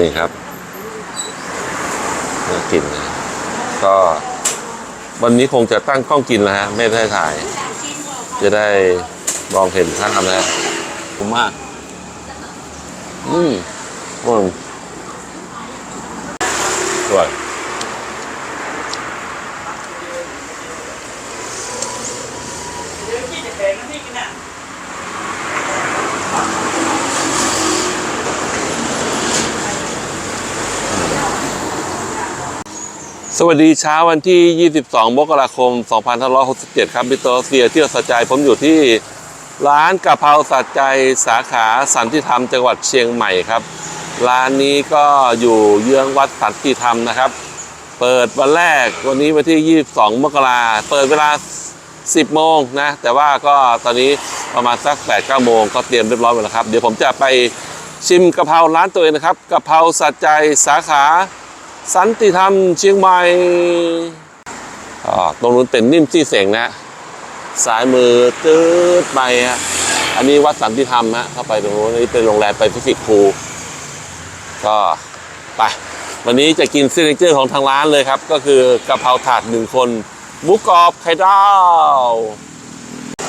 นี่ครับน่ากินนะก็วันนี้คงจะตั้งกล้องกินแล้วฮะ ไม่ได้ถ่าย จะได้มองเห็นท่านทำแล้วคุ้มมาก อืมอืมสวย สวัสดีเช้าวันที่ 22 มกราคม 2567 ครับมิสเตเซียที่เราสนใจผมอยู่ที่ร้านกะเพราสัจใจสาขาสันติธรรมจังหวัดเชียงใหม่ครับ ร้านนี้ก็อยู่เยื้องวัดสันติธรรมนะครับ เปิดวันแรกวันนี้วันที่ 22 มกราเปิดเวลา 10 โมงนะ แต่ว่าก็ตอนนี้ประมาณสัก 8-9 โมงก็เตรียมเรียบร้อยหมดแล้วครับ เดี๋ยวผมจะไปชิมกะเพราร้านตัวเองนะครับกะเพราสัจใจสาขา สันติธรรมเชียงใหม่ตรงนู้นเป็นนิ่มซี่เสงนะ สายมือตืดไปฮะอันนี้วัดสันติธรรมฮะเข้าไปตรงนู้นนี่เป็นโรงแรมไปฟิฟิกพูก็ไป วันนี้จะกินซิกเนเจอร์ของทางร้านเลยครับ ก็คือกะเพราถาดหนึ่งคนหมูกรอบไข่ดาว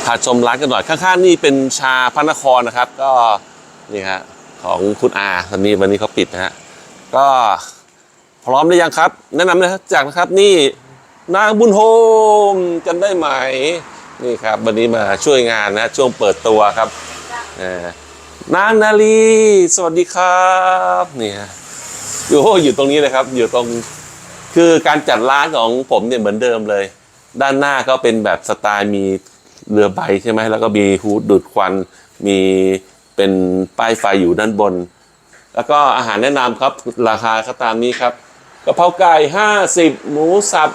ถาดชมร้านกันหน่อย ข้างๆนี่เป็นชาพระนครนะครับ ก็นี่ฮะของคุณอาตอนนี้วันนี้เขาปิดนะฮะก็ พร้อมหรือยังครับ แนะนำนะครับจากนะครับนี่นางบุญโฮมจำได้ไหมนี่ครับ วันนี้มาช่วยงานนะ ช่วงเปิดตัวครับนางนาลีสวัสดีครับนี่ฮะอยู่อยู่ตรงนี้เลยครับ อยู่ตรงคือการจัดร้านของผมเนี่ยเหมือนเดิมเลย ด้านหน้าก็เป็นแบบสไตล์มีเรือใบใช่ไหมแล้วก็มีฮูดดูดควัน มีเป็นป้ายไฟอยู่ด้านบน แล้วก็อาหารแนะนำครับ ราคาก็ตามนี้ครับ กะเพราไก่ 50 หมูสับ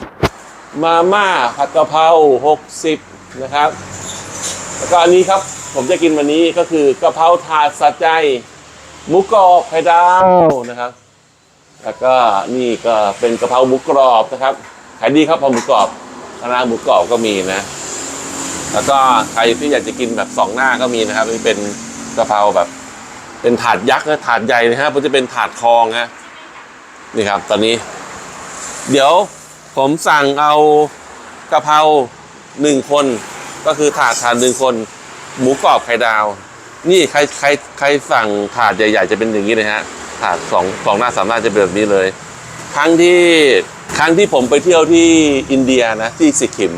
60 มาม่าผัดกะเพรา60 นะครับ แล้วก็อันนี้ครับผมจะกินวันนี้ก็คือกะเพราถาดสัจใจ หมูกรอบไข่ดาวนะครับ แล้วก็นี่ก็เป็นกะเพราหมูกรอบนะครับขายดีครับพอหมูกรอบคณะหมูกรอบก็มีนะ แล้วก็ใครที่อยากจะกินแบบสองหน้าก็มีนะครับนี่เป็นกะเพราแบบ เป็นถาดยักษ์นะถาดใหญ่นะฮะมันจะเป็นถาดทองฮะ นี่ครับ ตอนนี้ เดี๋ยวผมสั่งเอากะเพราหนึ่งคน ก็คือถาดถาดหนึ่งคน หมูกรอบไข่ดาว นี่ใครใครใครสั่งถาดใหญ่ ๆ จะเป็นอย่างนี้เลยฮะถาดสองสองหน้าสามหน้าจะเป็นแบบนี้เลย ครั้งที่ครั้งที่ผมไปเที่ยวที่อินเดียนะที่สิกิม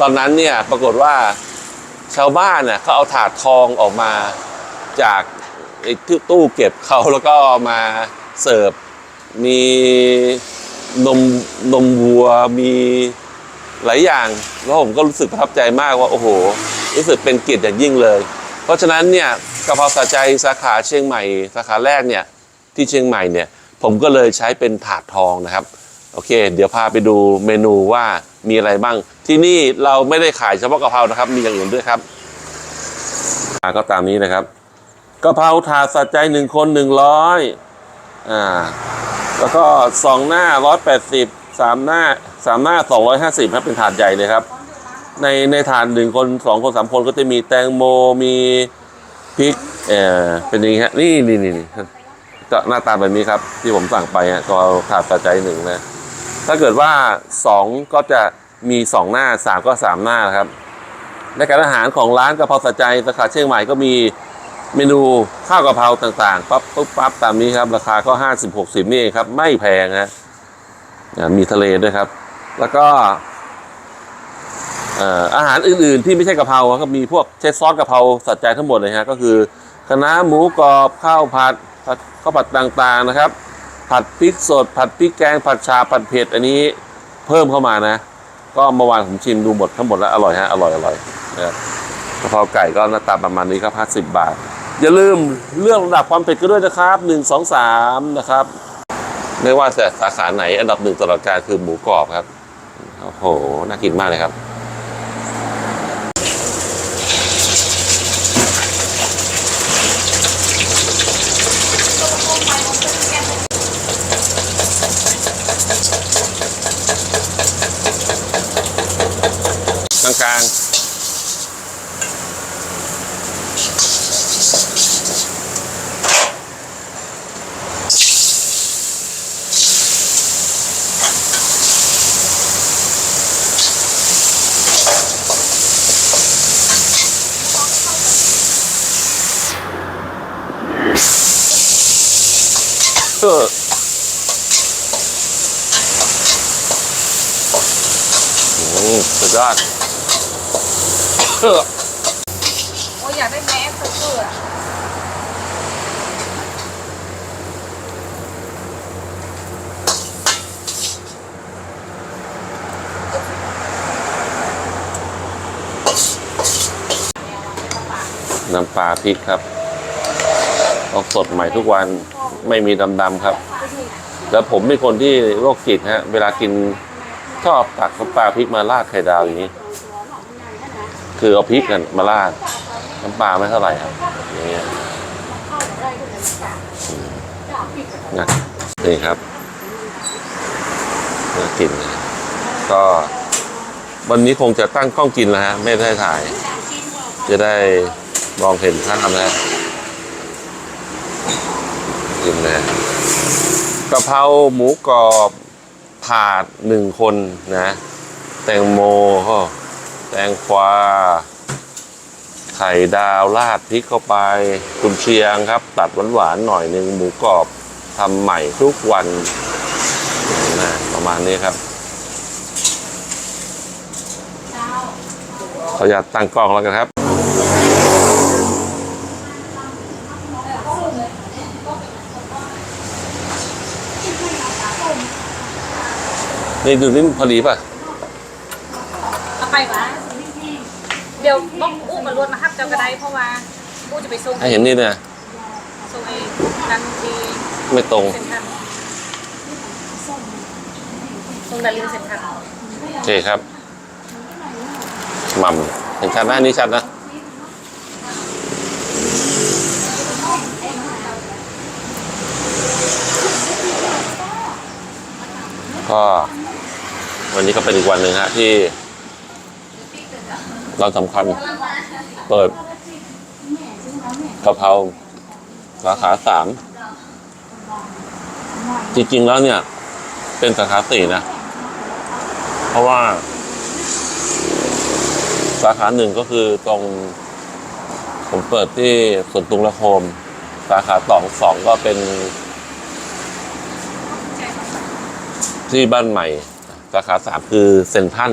ตอนนั้นเนี่ยปรากฏว่าชาวบ้านน่ะเขาเอาถาดทองออกมาจากไอ้ตู้เก็บเขาแล้วก็มาเสิร์ฟ มีนมนมวัวมีหลายอย่าง แล้วผมก็รู้สึกประทับใจมากว่าโอ้โห รู้สึกเป็นเกียรติอย่างยิ่งเลย เพราะฉะนั้นเนี่ยกะเพราสาใจสาขาเชียงใหม่ สาขาแรกเนี่ยที่เชียงใหม่เนี่ยผมก็เลยใช้เป็นถาดทองนะครับ โอเค เดี๋ยวพาไปดูเมนูว่ามีอะไรบ้าง ที่นี่เราไม่ได้ขายเฉพาะกะเพรานะครับ มีอย่างอื่นด้วยครับอ่าก็ตามนี้นะครับกะเพราถาดสัจใจหนึ่งคนหนึ่งร้อย อ่า แล้วก็สองหน้าร้อยแปดสิบสามหน้าสามหน้าสองร้อยห้าสิบครับเป็นถาดใหญ่เลยครับ ในในถาดหนึ่งคนสองคนสามคนก็จะมีแตงโมมีพริกเออเป็นอย่างนี้ฮะนี่นี่นี่นี่ก็หน้าตาแบบนี้ครับ ที่ผมสั่งไปฮะก็ถาดสัจใจหนึ่งนะถ้าเกิดว่าสองก็จะมีสองหน้าสามก็สามหน้านะครับในการอาหารของร้านกระเพราสัจใจสาขาเชียงใหม่ก็มี เมนูข้าวกะเพราต่างๆปั๊บปุ๊บปั๊บตามนี้ครับ ราคาก็ห้าสิบหกสิบนี่เองครับ ไม่แพงนะมีทะเลด้วยครับ แล้วก็อาหารอื่นๆที่ไม่ใช่กะเพราก็มีพวกเชซอสกะเพราสัจใจทั้งหมดเลยฮะก็คือคะน้าหมูกรอบข้าวผัดข้าวผัดต่างๆนะครับ ผัดพริกสด ผัดพริกแกง ผัดชาผัดเผ็ดอันนี้เพิ่มเข้ามานะ ก็เมื่อวานผมชิมดูหมดทั้งหมดแล้วอร่อยฮะอร่อยอร่อยนะกะเพราไก่ก็หน้าตาประมาณนี้ครับ50บาท อย่าลืมเรื่องระดับความเผ็ดก็ด้วยนะครับ 1 2 3 นะครับ ไม่ว่าแต่สาขาไหนอันดับหนึ่งตลอดการคือหมูกรอบครับ โอ้โห น่ากินมากเลยครับ เอออืมสุดยอดเออโอ้ยอยากได้แมสเสื้อน้ำปลาพริกครับ ต้องสดใหม่ทุกวันไม่มีดำๆครับ แล้วผมเป็นคนที่โรคจิตฮะเวลากินชอบตักน้ำปลาพริกมาราดไข่ดาวอย่างนี้ คือเอาพริกกันมาราดน้ำปลาไม่เท่าไหร่ครับอย่างเงี้ยนะนี่ครับน่ากินก็วันนี้คงจะตั้งกล้องกินแล้วฮะ ไม่ได้ถ่าย จะได้มองเห็นภาพนะ กินนะกะเพราหมูกรอบผาดหนึ่งคนนะ แตงโมก็แตงกวาไข่ดาวราดพริกเข้าไปกุนเชียงครับ ตัดหวานๆหน่อยหนึ่งหมูกรอบทำใหม่ทุกวันนะประมาณนี้ครับขออนุญาตตั้งกล้องแล้วกันครับ นี่ดูนี่พอดีป่ะเอาไปวะเดี๋ยวบอกอู้มารวดมาฮับเจ้ากระไดเพราะว่าอู้จะไปส่งให้เห็นนี่เนี่ยส่งไอ้ดันดีไม่ตรงเซ็นทรัลส่งดารินเซ็นทรัลโอเคครับหม่ำเห็นชัดนะอันนี่ชัดนะก็ วันนี้ก็เป็นอีกวันหนึ่งฮะที่ เราสำคัญเปิดกะเพราสาขาสามจริงๆแล้วเนี่ย เป็นสาขาสี่นะ เพราะว่า สาขาหนึ่งก็คือตรง ผมเปิดที่สวนตุงละโคม สาขาสองสองก็เป็น ที่บ้านใหม่ สาขาสามคือเซนทัน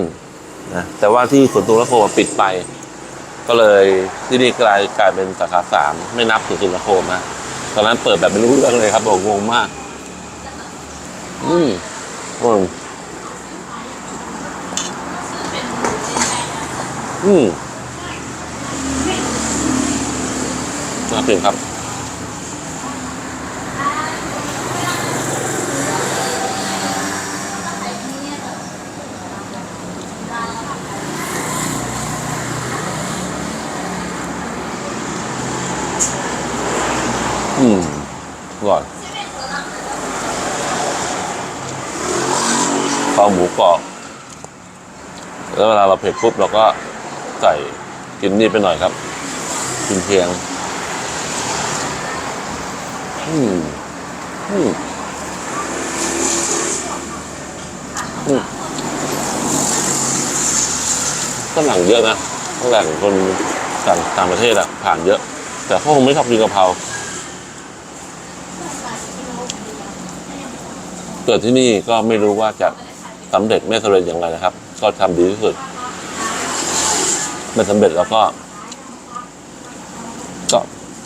นะแต่ว่าที่สวนตุลโคมปิดไป ก็เลยที่นี่กลายกลายเป็นสาขาสามไม่นับสวนตุลโคมนะตอนนั้นเปิดแบบไม่รู้เรื่องเลยครับบอกงงมาก อืมอืมอืมน่ากินครับ อืมอร่อยข้าวหมูกรอบ แล้ว เวลาเผ็ดปุ๊บเราก็ใส่กินนี่ไปหน่อยครับ กินเพียง อืมอืมอืมฝรั่งเยอะนะฝรั่งคนต่างต่างประเทศอะผ่านเยอะ แต่เขาคงไม่ชอบกินกะเพราเกิดที่นี่ก็ไม่รู้ว่าจะสำเร็จไม่สำเร็จอย่างไรนะครับ ก็ทำดีที่สุด ไม่สำเร็จแล้วก็ ก็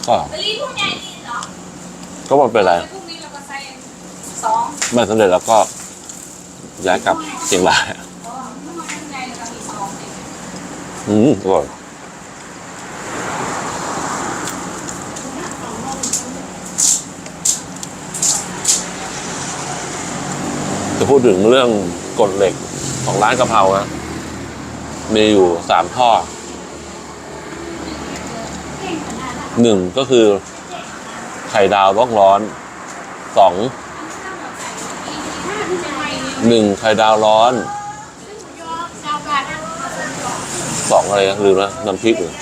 ก็ก็ไม่เป็นไรพรุ่งนี้เราสำเร็จแล้วก็ย้ายกลับเชียงรายถ้างในเรามีสองเองอืมอร่อยจะพูดถึงเรื่องกฎเหล็กของร้านกะเพรานะมีอยู่สามข้อ หนึ่งก็คือไข่ดาวต้องร้อนสองหนึ่งไข่ดาวร้อนสองอะไรนะลืมแล้วน้ำพริกเหรอ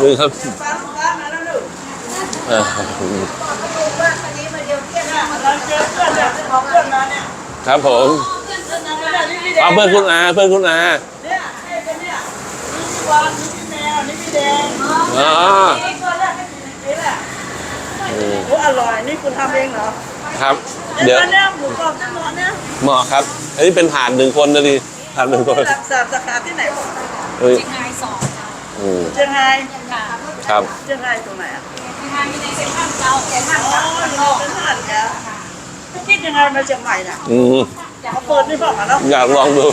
นี่ครับเออ ครับผมเอาเพื่อนคุณอาเพื่อนคุณอาเนี่ยให้เป็นเนี่ยนี่พี่วานนี่พี่แมวนี่พี่แดงอ๋อนี่ก็แรกให้กินนี่แหละโอ้อร่อยนี่คุณทำเองเหรอครับ เดี๋เดี๋ยยววเนี่ยหมูกรอบทั้งหมดเนี่ยเหมาะครับ อันนี้เป็นถาดหนึ่งคนนะดิถาดหนึ่งคนรักษาสาขาที่ไหนบอกเฮ้ยเชียงรายสองเจ้าอืมเชียงรายค่ะครับเชียงรายตรงไหนอะเชียงรายมีในเซ็นทรัลเจ้าเซ็นทรัลอ๋อเจ้าอยู่ในตลาดแกไม่คิดยังไงมาเชียงใหม่น่ะอืมเขาเปิดนี่บอกมาแล้วอยากลองดู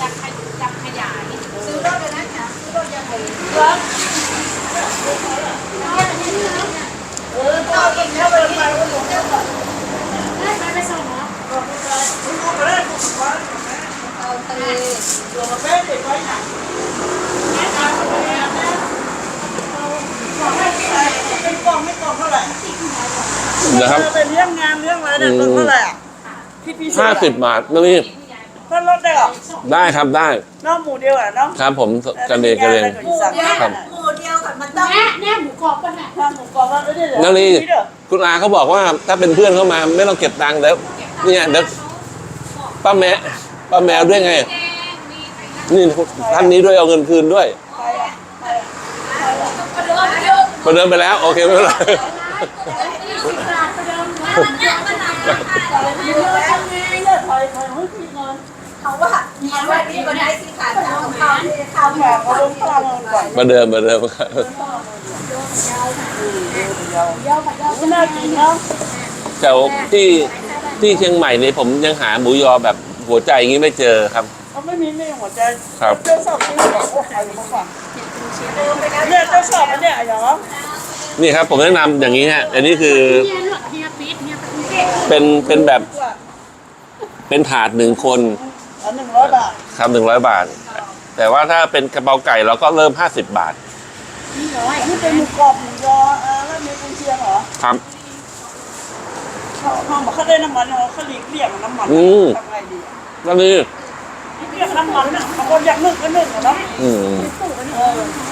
อยากขยอยากขยายซื้อรถเลยนะจ๊ะซื้อรถยังไงเออเอาเองเข้าไปไปว่าหลวงพ่อก่อนไม่ไม่ส่งเนาะคุณเอาไปได้คุณวานเอาทะเลหลวงพ่อแม่ติดไว้หนังแม่ทานไปแล้วนะบอกให้ที่ไหนเป็นกล่องไม่กล่องเท่าไหร่ นะครับเออเป็นเรื่องงานเรื่องอะไรเนี่ยเท่าไหร่อะพี่พี่ห้าสิบบาทนะนี่เพิ่นลดได้เหรอได้ครับได้ น้องหมูเดียวอะน้องครับ ผมกันเองกันเองครับ หมูเดียวกันมันต้องแม่แม่หมูกรอบป่ะเนี่ยทำหมูกรอบว่าเออเดี๋ยวนั่นนี่เดี๋ยวคุณอาเขาบอกว่าถ้าเป็นเพื่อนเข้ามาไม่ต้องเก็บตังค์แล้วเนี่ยเดี๋ยวป้าแมวป้าแมวด้วยไงแดงมีไข่นี่ท่านนี้ด้วยเอาเงินคืนด้วย ใครอะใครอะใครอะกระเดิมกระเดิมประเดิมไปแล้วโอเคไม่เป็นไร ยี่สิบบาเดิมนะมันเนี่ยมันหนักเยอะจังไงเนี่ยถอยถอยให้พี่เงินเขาว่าเนี่ยว่านี่ก็ได้สิขาดเจ้าเขาข้าแขกเขาลงพลังเงินก่อนประเดิมประเดิมครับไม่น่ากินเนาะแต่ที่ที่เชียงใหม่นี่ผมยังหาหมูยอแบบหัวใจอย่างนี้ไม่เจอครับเขาไม่มีไม่หัวใจครับเจ้าสอบที่หัวโอ้ใครมาก่อนเนี่ยเจ้าสอบอันเนี่ยไอ้หยอ นี่ครับผมแนะนำอย่างนี้ฮะอันนี้คือเฮียเลือกเฮียปี๊ดเฮียปี๊ดเป็นเป็นแบบเป็นถาดหนึ่งคนอันหนึ่งร้อยบาทครับหนึ่งร้อยบาท แต่ว่าถ้าเป็นกระเป๋าไก่เราก็เริ่มห้าสิบบาทนี่เป็นหมูกรอบหมูยออ่าแล้วมีกุนเชียงเหรอครับ เขาเขาบอกเขาได้น้ำมันเขาเขาหลีกเลี่ยงน้ำมันอืม ทำไงดีอะแล้วนี่หลีกเลี่ยงน้ำมันน่ะบางคนอยากนึ่งก็นึ่งอะเนาะอืมเออเดี๋ยวหลีกเลี่ยงก็หลีกเลี่ยง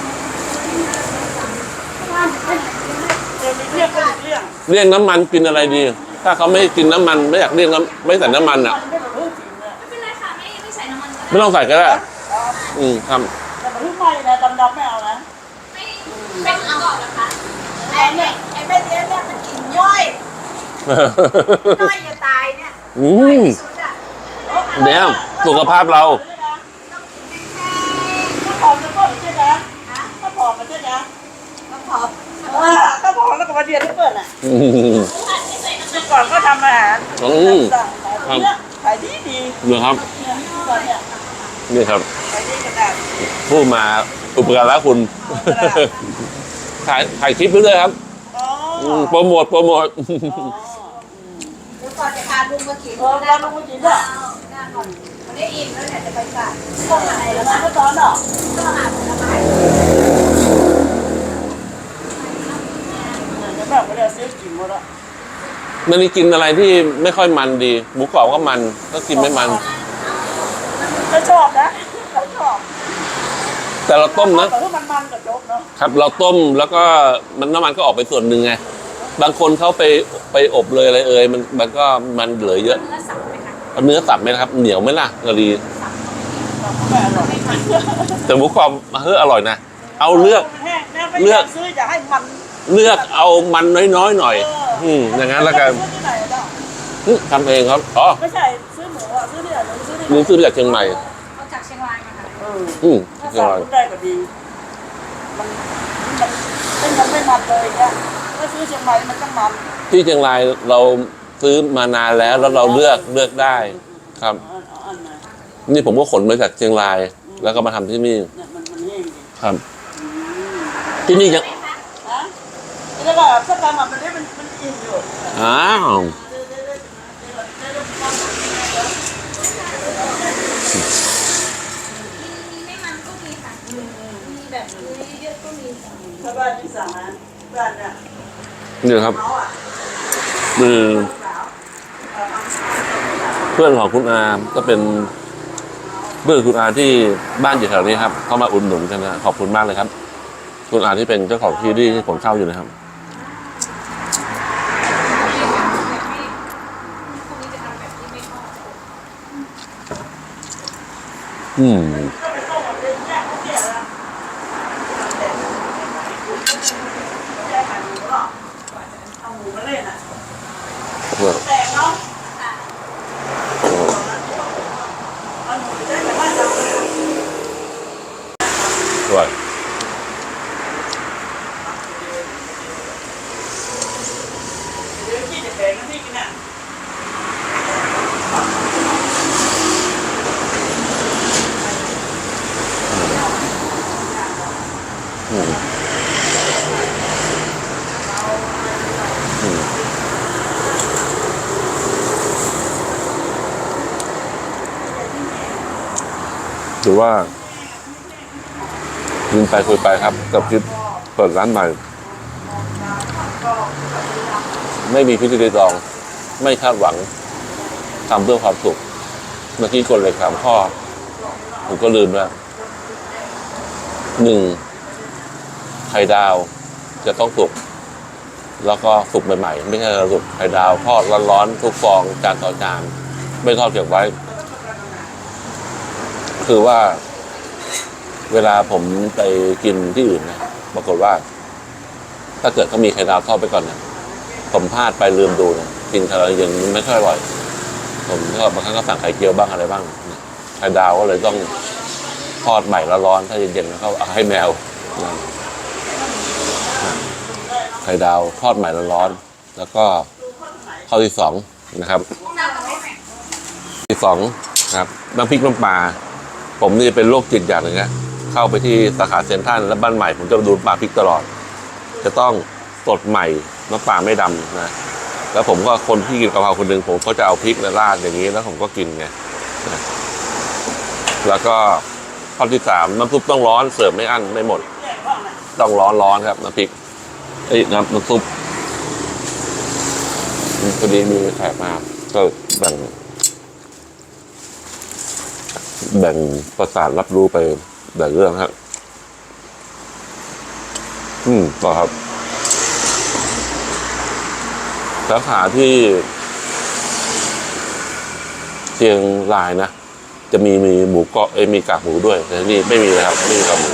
เลี่ยงน้ำมันกินอะไรดี ถ้าเขาไม่กินน้ำมันไม่อยากเลี่ยงน้ำไม่ใส่น้ำมันอะมันไม่แบบเฮ้ยจริงเลยไม่เป็นไรค่ะไม่ไม่ใส่น้ำมันก็ได้ไม่ต้องใส่ก็ได้ อืมครับแต่มันไม่นะดำๆไม่เอานะไม่เป็นเอาก่อนนะคะไอ้เนี่ยไอ้เม็ดเนี้ยเนี่ยมันกินย่อยย่อยจะตายเนี่ยอืมสุดอะเดี๋ยวสุขภาพเราถ้าผอมจะก็ใช่ไหมถ้าผอมมันใช่ไหม ก็พอ ถ้าผอมแล้วก็มาเรียนที่เปิดอะอืมเมื่อก่อนก็ทำอาหารอืมสั่งขายเนี่ยขายดีดีเดี๋ยวครับเนี่ยตอนเนี่ยนี่ครับ ขายดีกระดาษผู้มาอุปการะคุณ ถ่ายถ่ายคลิปไปเลยครับอ๋ออืมโปรโมทโปรโมทเดี๋ยวก่อนจะพาลุงมากินเออมาลงมากินเนี่ยหน้าก่อนมันได้อิ่มแล้วเนี่ยจะไปฝากก็หายแล้วนะก็ตอนอะก็หาผลไม้เนี่ย แบบไม่ได้ซื้อกินหมดอะมันนี่กินอะไรที่ไม่ค่อยมันดี หมูกรอบก็มัน ก็กินไม่มันก็ชอบนะก็ชอบแต่เราต้มนะแต่ถ้ามันมันกับโจ๊กเนาะครับ เราต้มแล้วก็มันน้ำมันก็ออกไปส่วนหนึ่งไงบางคนเขาไปไปอบเลยอะไรเอ่ยมันมันก็มันเหลือเยอะเนื้อสับไหมคะเอาเนื้อสับไหมนะครับ เหนียวไหมล่ะกะดีแม่อร่อยแต่หมูกรอบเฮ้ยอร่อยนะเอาเลือกแห้งแม่ไม่เลืออกยากซื้ออยากให้มัน เลือกเอามันน้อยๆหน่อย อืมอย่างนั้นแล้วกันซื้อที่ไหนอะอืมทำเองครับอ๋อไม่ใช่ซื้อหมูอะซื้อที่ไหนหรือซื้อที่ไหนนี่ซื้อมาจากเชียงใหม่ เอาจากเชียงรายมาค่ะเอออืมถ้าเชียงสั่งรายคุณได้ก็ดีมันมันเป็นมันไม่มันเลยเนี่ยถ้าซื้อเชียงใหม่มันต้องมันที่เชียงรายเราซื้อมานานแล้วแล้วเราเลือกเลือกได้ครับ เอาเอาอันไหนนี่ผมก็ขนมาจากเชียงราย แล้วก็มาทำที่นี่เนี่ยมันมันแห้งดีครับ ที่นี่ยังฮะ แล้วก็สักกรรมอะมันได้มันมันอิ่มอยู่อ้าวมีไม่มันก็มีค่ะมีแบบมีเยอะก็มีค่ะถ้าบ้านที่สั่งนะบ้านเนี่ยนี่ครับเขาอะคือเพื่อนของคุณอาก็เป็นเพื่อนคุณอาที่บ้านอยู่แถวนี้ครับ เข้ามาอุดหนุนกันนะขอบคุณมากเลยครับ คุณอาที่เป็นเจ้าของที่ที่ผมเช่าอยู่นะครับ อืม ก็ไปต้มกับเป็นแม่เขาเสียละแม่ขายหมูหรอเอาหมูมาเล่นอะแตกเนาะเอาหมูไปได้แต่บ้านเรา ด้วย เดี๋ยวขี้จะแตกนะพี่กินอะ อืมอืม ถือว่ายินไปคุยไปครับ กับคลิปเปิดร้านใหม่ ไม่มีพิธีรีตอง ไม่คาดหวังทำเพื่อความสุข เมื่อกี้กดเลยสามข้อผมก็ลืมแล้วหนึ่งไข่ดาวจะต้องสุกแล้วก็สุกใหม่ๆ ไม่ใช่สุกไข่ดาวทอดร้อนๆทุกฟองจานต่อจานไม่ทอดเก็บไว้ คือว่า เวลาผมไปกินที่อื่นนะปรากฏว่า ถ้าเกิดเขามีไข่ดาวทอดไปก่อนนะผมพลาดไปลืมดูนะกินไข่าวยังไม่ค่อยอร่อย ผมก็บางครั้งก็สั่งไข่เจียวบ้างอะไรบ้างไข่ดาวก็เลยต้องทอดใหม่แล้วร้อน ถ้าเย็นๆเอาให้แมวนะไข่ดาวทอดใหม่แล้วร้อน แล้วก็ข้อที่สองนะครับ ที่สองนะครับน้ำพริกน้ำปลา ผมนี่เป็นโรคจิตอย่างหนึ่งนะเข้าไปที่สาขาเซ็นทรัลและบ้านใหม่ ผมจะดูปลาพริกตลอด จะต้องสดใหม่น้ำปลาไม่ดำนะ แล้วผมก็คนที่กินกะเพราคนหนึ่งผมก็จะเอาพริกมาราดอย่างนี้แล้วผมก็กินไงแล้วก็ข้อที่สามน้ำซุปต้องร้อนเสิร์ฟไม่อั้นไม่หมด ต้องร้อนร้อนครับน้ำพริกเอ้น้ำน้ำซุปอืมพอดีมีแขกมาก็แบ่ง แบ่งประสาทรับรู้ไปแบ่งเรื่องครับอืมต่อครับ สาขาที่เชียงรายนะ จะมีมีหมูเกาะเอ้มีกากหมูด้วยแต่นี่ไม่มีนะครับ ไม่มีกากหมู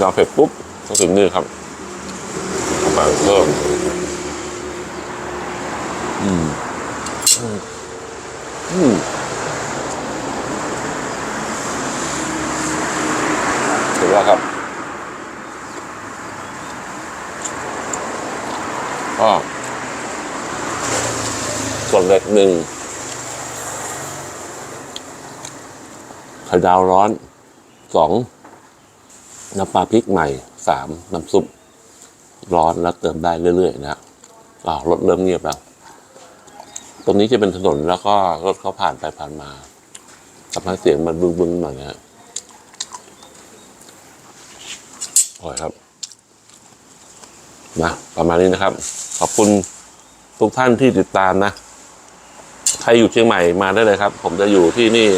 เราเผ็ดปุ๊บต้องถึงนี่ครับเอาไปเพิ่มอืมอืมถือว่าครับก็ส่วนเล็กหนึ่งไข่ดาวร้อนสอง น้ำปลาพริกใหม่สามน้ำซุปร้อนแล้วเติมได้เรื่อยๆนะอ้าวรถเริ่มเงียบแล้ว ตรงนี้จะเป็นถนนแล้วก็รถเขาผ่านไปผ่านมาทำให้เสียงมันบึ้งบึ้งๆหน่อยนะฮะโอ้ยครับนะประมาณนี้นะครับ ขอบคุณทุกท่านที่ติดตามนะ ใครอยู่เชียงใหม่มาได้เลยครับ ผมจะอยู่ที่นี่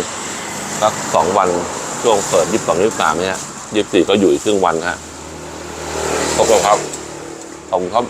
สักสองวันช่วงเปิดยี่สิบสองยี่สิบสามเนี่ย ยี่สิบสี่ก็อยู่อีกครึ่งวันฮะขอบคุณครับขอบคุณครับ